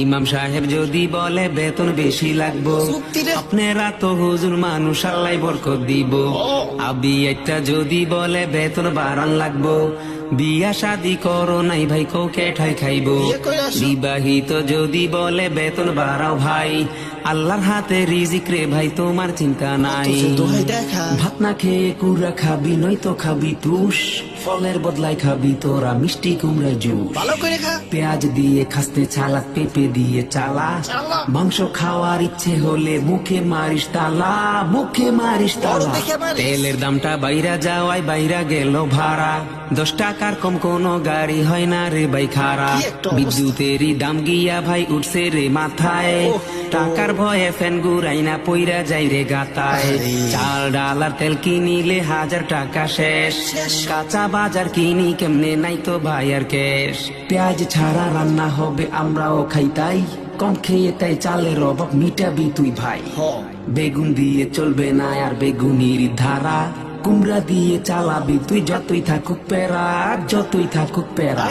ইমাম সাহেব যদি বলে বেতন বেশি লাগবো আপনারা তো হুজুর মানুষ আল্লাহ বরকত দিব। আবি একটা যদি বলে বেতন বাড়ান লাগবো বিয়া শাদি করো নাই ভাই কোকে ঠাই খাইবো। বিবাহিত যদি বলে বেতন বাড়াও ভাই আল্লাহর হাতে রিজিক রে ভাই তোমার চিন্তা নাই। ভাত না খেয়ে কুড়া খাবি নয় তো খাবি টুস ফলের বদলাই খাবি তোরা মিষ্টি কুমড়া জুস ভালো করে খা পেঁয়াজ দিয়ে খাসতে ছালাক পেঁপে দিয়ে চালা চালা। মাংস খাওয়ার ইচ্ছে হলে মুখে মারিস তালা মুখে মারিস তালা। তেলের দামটা বাইরা যাওয়ায় বাইরা গেল ভাড়া দশ টাকার কম কোনো গাড়ি হয় না রে ভাই খারা। বিদ্যুতেরই দাম গিয়া ভাই উঠছে রে মাথায় টাকার ভয়ে ফ্যান গুড়াই না পইরা যাই রে গাতায়। চাল ডাল আর তেল কিনিলে হাজার টাকা শেষ। কাঁচা বাজার কিনি কেমনে? নাই তো ভাই আর কেশ। পেঁয়াজ ছাড়া রান্না হবে আমরাও খাই তাই। কম খেয়ে তাই চালের অভাব মিটাবি তুই ভাই। বেগুন দিয়ে চলবে না আর বেগুনির ধারা। কুমড়া দিয়ে চালাবি তুই যতই থাকুক পেরা যতই থাকুক পেরা।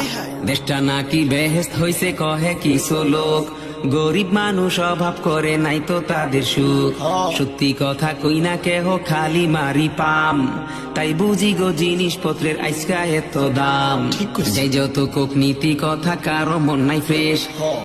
দেশটা নাকি বেহেস্ত হইছে কহে কিছু লোক গরিব মানুষ অভাব করে নাই তো তাদের সুখ। সত্যি কথা কই না কেহ খালি মারি পাম। তাই বুঝি গো জিনিসপত্রের আইসকা এত দাম। যাই যত কোক নীতি কথা কারও মন নাই ফ্রেশ।